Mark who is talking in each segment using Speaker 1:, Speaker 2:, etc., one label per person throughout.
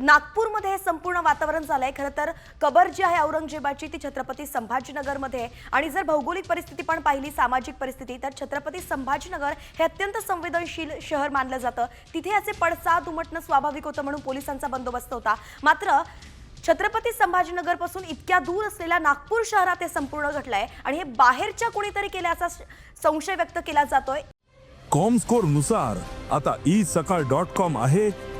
Speaker 1: नागपूरमध्ये हे संपूर्ण वातावरण झालंय. खरं तर कबर जी आहे औरंगजेबाची ती छत्रपती संभाजीनगरमध्ये आणि जर भौगोलिक परिस्थिती पण पाहिली सामाजिक परिस्थिती तर छत्रपती संभाजीनगर हे अत्यंत संवेदनशील शहर मानलं जातं. तिथे याचे पडसाद उमटणं स्वाभाविक होतं म्हणून पोलिसांचा बंदोबस्त होता. मात्र छत्रपती संभाजीनगरपासून इतक्या दूर असलेल्या नागपूर शहरात हे संपूर्ण घडलंय. आणि हे बाहेरच्या कोणीतरी केल्याचा संशय व्यक्त केला जातोय.
Speaker 2: कॉमस्कोरनुसार आता ई सकाळ डॉट कॉम आहे.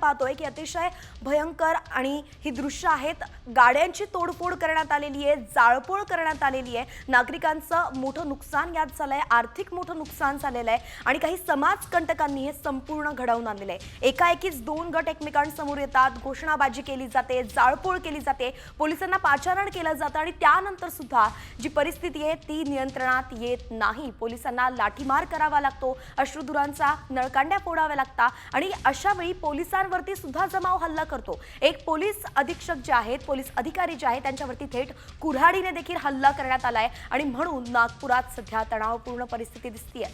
Speaker 1: पाहतोय की अतिशय भयंकर आणि ही दृश्य आहेत. गाड्यांची तोडफोड करण्यात आलेली आहे जाळपोळ करण्यात आलेली आहे. नागरिकांचं मोठं नुकसान यात झालंय आर्थिक मोठं नुकसान झालेलं आहे आणि काही समाजकंटकांनी हे संपूर्ण घडवून आणलेलं आहे. एकाएकीच दोन गट एकमेकांसमोर येतात घोषणाबाजी केली जाते जाळपोळ केली जाते पोलिसांना पाचारण केलं जातं आणि त्यानंतर सुद्धा जी परिस्थिती आहे ती नियंत्रणात येत नाही. पोलिसांना लाठीमार करावा लागतो अश्रुधुरांचा नळकांड्या फोडाव्या लागतात आणि अशा वेळी पोलिसांवरती सुद्धा जमाव हल्ला करतो. एक पोलीस अधीक्षक जे आहेत पोलीस अधिकारी जे आहेत त्यांच्यावरती थेट कुऱ्हाडीने देखील हल्ला करण्यात आलाय. आणि म्हणून नागपुरात सध्या तणावपूर्ण परिस्थिती दिसतीये.